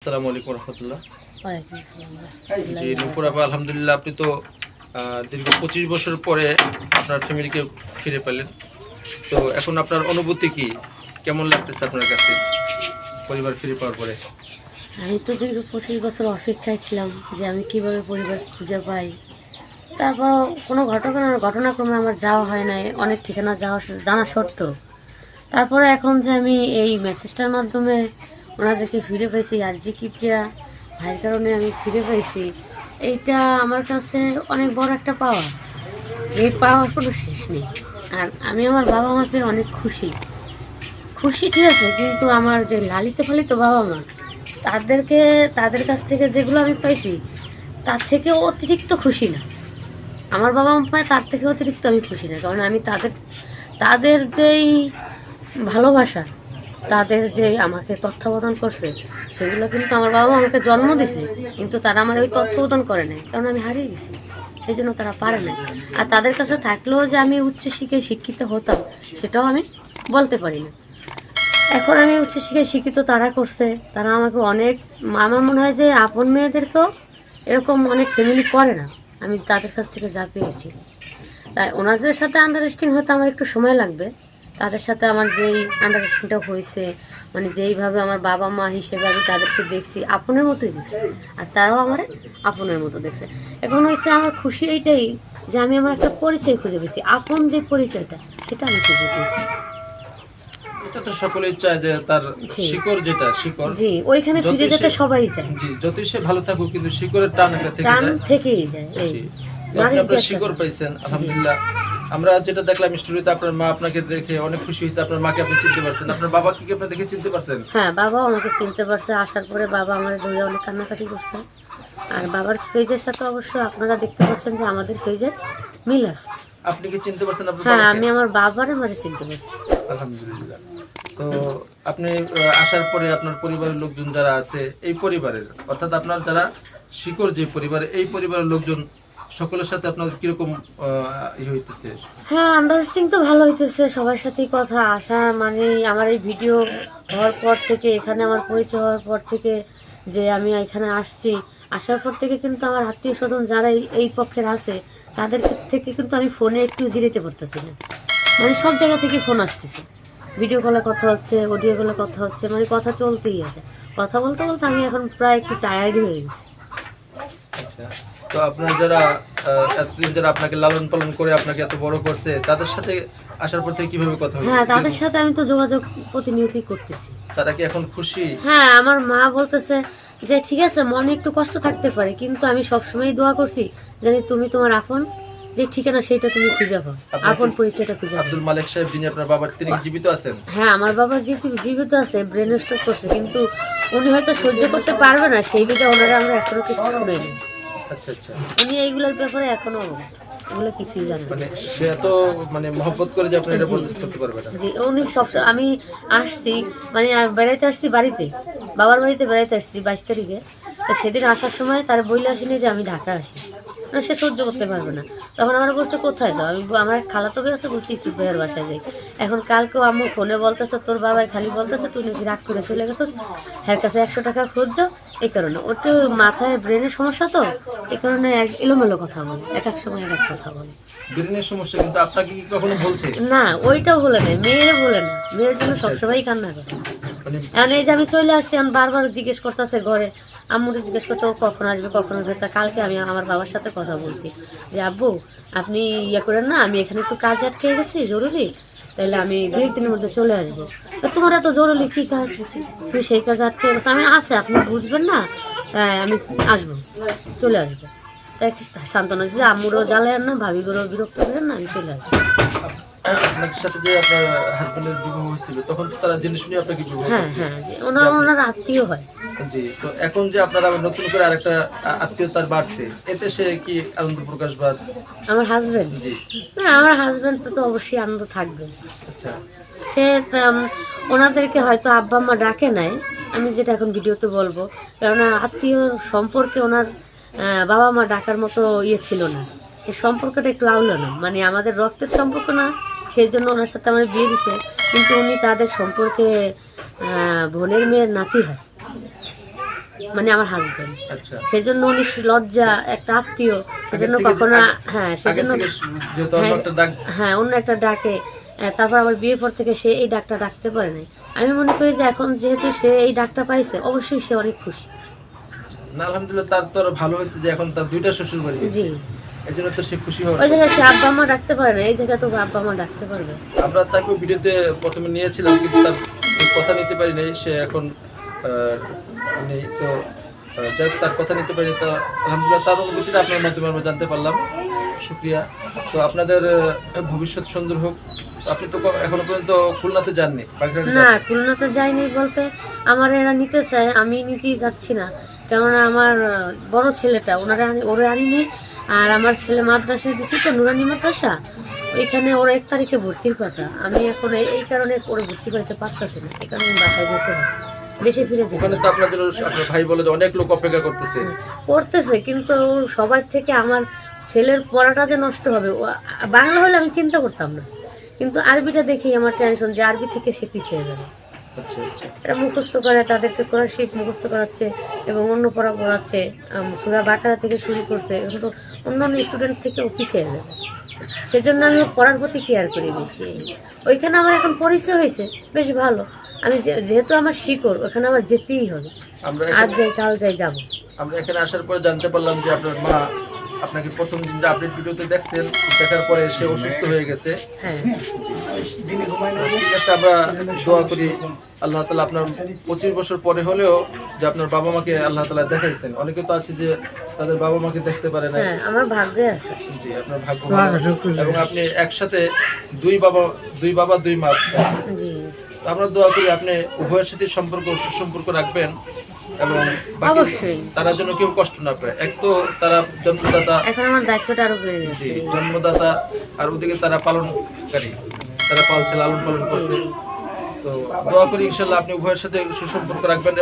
আসসালামু আলাইকুম রহমতুল্লাহ। জি নুপুর আপা আলহামদুলিল্লাহ আপনি তো দীর্ঘ পঁচিশ বছর পরে আপনার ফ্যামিলিকে ফিরে পেলেন। তো এখন আপনার অনুভূতি কি? কেমন লাগতেছে আপনার কাছে পরিবার ফিরে পাওয়ার পরে? আমি তো দীর্ঘ পঁচিশ বছর অপেক্ষায় ছিলাম যে আমি কীভাবে পরিবার খুঁজে পাই। তারপর কোনো ঘটনা ঘটনাক্রমে আমার যাওয়া হয় নাই অনেক ঠিকানা যাওয়া জানা সত্ত্বেও। তারপরে এখন যে আমি এই মেসেজটার মাধ্যমে ওনাদেরকে ফিরে পেয়েছি আর জি কিপটিয়া ভাইয়ের কারণে আমি ফিরে পেয়েছি এইটা আমার কাছে অনেক বড় একটা পাওয়া। এই পাওয়ার কোনো শেষ নেই। আর আমি আমার বাবা মা পেয়ে অনেক খুশি। খুশি ঠিক আছে, কিন্তু আমার যে লালিত পালিত বাবা মা, তাদেরকে, তাদের কাছ থেকে যেগুলো আমি পাইছি, তার থেকে অতিরিক্ত খুশি না। আমার বাবা মা পায়, তার থেকে অতিরিক্ত আমি খুশি না। কারণ আমি তাদের তাদের যেই ভালোবাসা তাদের যে আমাকে তত্ত্বাবধান করছে, সেগুলো কিন্তু আমার বাবা আমাকে জন্ম দিছে, কিন্তু তারা আমার ওই তত্ত্বাবধান করে নাই, কারণ আমি হারিয়ে গেছি, সেই জন্য তারা পারে না আর তাদের কাছে থাকলেও যে আমি উচ্চশিক্ষায় শিক্ষিত হতাম, সেটাও আমি বলতে পারি না। এখন আমি উচ্চশিক্ষায় শিক্ষিত তারা করছে, তারা আমাকে অনেক, আমার মনে হয় যে আপন মেয়েদেরকেও এরকম অনেক ফ্যামিলি করে না, আমি তাদের কাছ থেকে যা পেয়েছি। তাই ওনাদের সাথে আন্ডারস্ট্যান্ডিং হতে আমার একটু সময় লাগবে। তাদের সাথে আমার যেই আন্ডারস্ট্যান্ডিংটা হয়েছে মানে যেইভাবে আমার বাবা মা হিসেবে আমি তাদেরকে দেখছি আপনের মতোই দেখছি। আর তারাও আমার আপনের মতো দেখছে। এখন হয়েছে আমার খুশি এইটাই যে আমি আমার একটা পরিচয় খুঁজে পেয়েছি। আপন যে পরিচয়টা সেটা আমি খুঁজে পেয়েছি। এটা তো সকলেই চায় যে তার। শিকড় যেটা শিকড়। জি ওইখানে ফিরে যেতে সবাই চায়। জি যতই সে ভালো থাকুক কিন্তু শিকড়ের টান একটা থেকে টান থেকেই যায় এই। আপনার শিকড় পাইছেন আলহামদুলিল্লাহ। আমরা যেটা দেখলাম স্টোরিতে আপনার মা আপনাকে দেখে অনেক খুশি হয়েছে আপনার মাকে আপনি চিনতে পারছেন। আপনার বাবা কি আপনি দেখে চিনতে পারছেন? হ্যাঁ বাবাও আমাকে চিনতে পারছে। আসার পরে বাবা আমার ধরে অনেক কান্নাকাটি করছে। আর বাবার ফেজের সাথে অবশ্য আপনারা দেখতে পাচ্ছেন যে আমাদের ফেজের মিল আছে। আপনি কি চিনতে পারছেন আপনার হ্যাঁ আমি আমার বাবার আমারে চিনতে পারছি। আলহামদুলিল্লাহ। তো আপনি আসার পরে আপনার পরিবারের লোকজন যারা আছে এই পরিবারের অর্থাৎ আপনার যারা শিকড় যে পরিবার এই পরিবারের লোকজন সকলের সাথে আপনার কীরকম হইতেছে? হ্যাঁ আন্ডারস্ট্যান্ডিং তো ভালো হইতেছে সবার সাথেই কথা আসা মানে আমার এই ভিডিও হওয়ার পর থেকে এখানে আমার পরিচয় হওয়ার পর থেকে যে আমি এখানে আসছি আসার পর থেকে কিন্তু আমার আত্মীয় স্বজন যারা এই- পক্ষের আছে তাদের থেকে কিন্তু আমি ফোনে একটু জিরেতে পারতেছি না মানে সব জায়গা থেকে ফোন আসতেছে। ভিডিও কলে কথা হচ্ছে অডিও কলে কথা হচ্ছে মানে কথা চলতেই আছে। কথা বলতে বলতে আমি এখন প্রায় একটু টায়ার্ডই হয়ে গেছি। আচ্ছা। তো আপনার যারা এতদিন যারা আপনাকে লালন পালন করে আপনাকে এত বড় করছে তাদের সাথে আসার পর থেকে কীভাবে কথা হ্যাঁ তাদের সাথে আমি তো যোগাযোগ প্রতিনিয়তই করতেছি। তারা কি এখন খুশি? হ্যাঁ আমার মা বলতেছে যে ঠিক আছে মনে একটু কষ্ট থাকতে পারে কিন্তু আমি সবসময় দোয়া করছি জানি তুমি তোমার আপন যে ঠিকানা সেটা তুমি খুঁজে পাও আপন পরিচয়টা খুঁজে আব্দুল মালিক সাহেব যিনি আপনার বাবার তিনি জীবিত আছেন? হ্যাঁ আমার বাবা যেহেতু জীবিত আছে ব্রেন স্ট্রোক করছে কিন্তু উনি হয়তো সহ্য করতে পারবে না সেই বিধে ওনারা আমরা এখনও কিছু শুনেনি আচ্ছা আচ্ছা। উনি এইগুলোর ব্যাপারে এখনও এগুলো কিছুই জানে মানে সে এত মানে মহব্বত করে যে আপনি এটা বলতে করতে পারবে না। জি উনি সব আমি আসছি মানে বেড়াইতে আসছি বাড়িতে। বাবার বাড়িতে বেড়াইতে আসছি বাইশ তারিখে। তো সেদিন আসার সময় তার বইলে আসেনি যে আমি ঢাকা আসি। না সে সহ্য করতে পারবে না। তখন আমার বলছে কোথায় যাও? আমি আমার খালাতো ভাই আছে বলছি ইসুফ ভাইয়ের বাসায় যাই। এখন কালকেও আম্মু ফোনে বলতেছে তোর বাবাই খালি বলতেছে তুই নাকি রাগ করে চলে গেছিস। এর কাছে একশো টাকা খুঁজছো এই কারণে। ওর তো মাথায় ব্রেনের সমস্যা তো এই কারণে এক এলোমেলো কথা বলে এক এক সময় এক এক কথা বলে। ব্রেনের সমস্যা কিন্তু আপনাকে কি কখনো বলছে? না ওইটাও বলে না মেয়েরও বলে না মেয়ের জন্য সবসময় কান্না করে। মানে এখন এই যে আমি চলে আসছি আমি বারবার জিজ্ঞেস করতেছে ঘরে। আম্মুরে জিজ্ঞেস করতে ও কখন আসবে কখন আসবে? তা কালকে আমি আমার বাবার সাথে কথা বলছি। যে আব্বু আপনি ইয়ে করেন না আমি এখানে একটু কাজ আটকে গেছি জরুরি? তাহলে আমি দু একদিনের মধ্যে চলে আসব। তোমার এত জরুরি কী কাজ? তুমি সেই কাজ আটকে গেছে। আমি আছে আপনি বুঝবেন না। হ্যাঁ, আমি আসব চলে আসব। তাই সান্ত্বনা দিচ্ছে আম্মুরও জ্বালেন না ভাবিগুলো বিরক্ত করেন না আমি চলে আসব। যে হ্যাঁ হ্যাঁ ওনার ওনার আত্মীয় হয়। জি তো এখন যে আপনারা নতুন করে আরেকটা আত্মীয়তার বাড়ছে এতে সে কি আনন্দ প্রকাশ বা আমার হাজবেন্ড জি। না আমার হাজবেন্ড তো অবশ্যই আনন্দ থাকবে। আচ্ছা। সে ওনাদেরকে হয়তো আব্বা আম্মা ডাকে নাই আমি যেটা এখন ভিডিওতে বলব। কারণ আত্মীয় সম্পর্কে ওনার বাবা মা ডাকার মতো ইয়ে ছিল না। এই সম্পর্কটা একটু আউলো না মানে আমাদের রক্তের সম্পর্ক না সেই জন্য ওনার সাথে আমার বিয়ে দিছে। কিন্তু উনি তাদের সম্পর্কে বোনের মেয়ের নাতি হয়। মানে আমার হাজবেন্ড আচ্ছা। সেজন্য উনি লজ্জা একটা আত্মীয়। সেজন্য কখনো হ্যাঁ সেজন্য ডাক হ্যাঁ অন্য একটা ডাকে। তারপর আবার বিয়ের পর থেকে সে এই ডাকটা ডাকতে পারে নাই। আমি মনে করি যে এখন যেহেতু সে এই ডাকটা পাইছে অবশ্যই সে অনেক খুশি। না আলহামদুলিল্লাহ তার তো ভালো হয়েছে যে এখন তার দুইটা শ্বশুর বাড়ি জি। এই তো সে খুশি হওয়ার ওই জায়গায় সে আব্বা মা ডাকতে পারে না এই জায়গায় তো আব্বা মা ডাকতে পারবে। আমরা তাকে ভিডিওতে প্রথমে নিয়েছিলাম কিন্তু তার কথা নিতে পারি নাই। সে এখন নেই তো যাই তার কথা নিতে পারি তো আলহামদুলিল্লাহ তার অনুভূতিটা আপনার মাধ্যমে আমরা জানতে পারলাম। শুক্রিয়া। তো আপনাদের ভবিষ্যৎ সুন্দর হোক। আপনি তো এখনও পর্যন্ত খুলনাতে যাননি না খুলনাতে যাইনি বলতে আমার এরা নিতে চায় আমি নিজেই যাচ্ছি না। কেননা আমার বড় ছেলেটা ওনারা ওরে আনিনি আর আমার ছেলে মাদ্রাসায় দিছি তো নুরানি মাদ্রাসা। ওইখানে ওর এক তারিখে ভর্তির কথা। আমি এখন এই- কারণে ওরে ভর্তি করতে পারতেছি না এই কারণে বাসায় যেতে হয়। দেশে ফিরে যেতে ওখানে তো আপনার ভাই বলে যে অনেক লোক অপেক্ষা করতেছে। করতেছে কিন্তু সবার থেকে আমার ছেলের পড়াটা যে নষ্ট হবে বাংলা হলে আমি চিন্তা করতাম না। কিন্তু আরবিটা দেখেই আমার টেনশন যে আরবি থেকে সে পিছিয়ে যাবে। আচ্ছা আচ্ছা। এটা মুখস্থ করে তাদেরকে কোরআন শিখ মুখস্থ করাচ্ছে এবং অন্য পড়া পড়াচ্ছে সুরা বাকারা থেকে শুরু করছে এখন তো অন্য অন্য স্টুডেন্ট থেকে ও পিছিয়ে যাবে। সেজন্য আমি পড়ার প্রতি কেয়ার করি বেশি। ওইখানে আমার এখন পরিচয় হয়েছে বেশ ভালো। আমি যেহেতু আমার শিকড় ওখানে আমার যেতেই হবে। আমরা আজ যাই কাল যাই যাব। আমরা এখানে আসার পরে জানতে পারলাম যে আপনার মা আপনাকে প্রথম দিন যে আপডেট ভিডিওতে দেখছেন দেখার পরে সে অসুস্থ হয়ে গেছে। হ্যাঁ। ঠিক আছে আমরা দোয়া করি আল্লাহ তালা আপনার পঁচিশ বছর পরে হলেও যে আপনার বাবা মাকে আল্লাহ তালা দেখাইছেন। অনেকে তো আছে যে তাদের বাবা মাকে দেখতে পারে না হ্যাঁ আমার ভাগ্যে আছে। জি আপনার ভাগ্য এবং আপনি একসাথে দুই বাবা দুই বাবা দুই মা। তো আমরা দোয়া করি আপনি উভয়ের সাথে সম্পর্ক সুসম্পর্ক রাখবেন এবং অবশ্যই। তারা যেন কেউ কষ্ট না পায়। এক তো তারা জন্মদাতা। এখন আমার দায়িত্বটা আরও বেড়ে গেছে। জন্মদাতা আর ওদিকে তারা পালনকারী। তারা পালছে লালন পালন করছে। তো দোয়া করি ইনশাল্লাহ আপনি উভয়ের সাথে সুসম্পর্ক রাখবেন।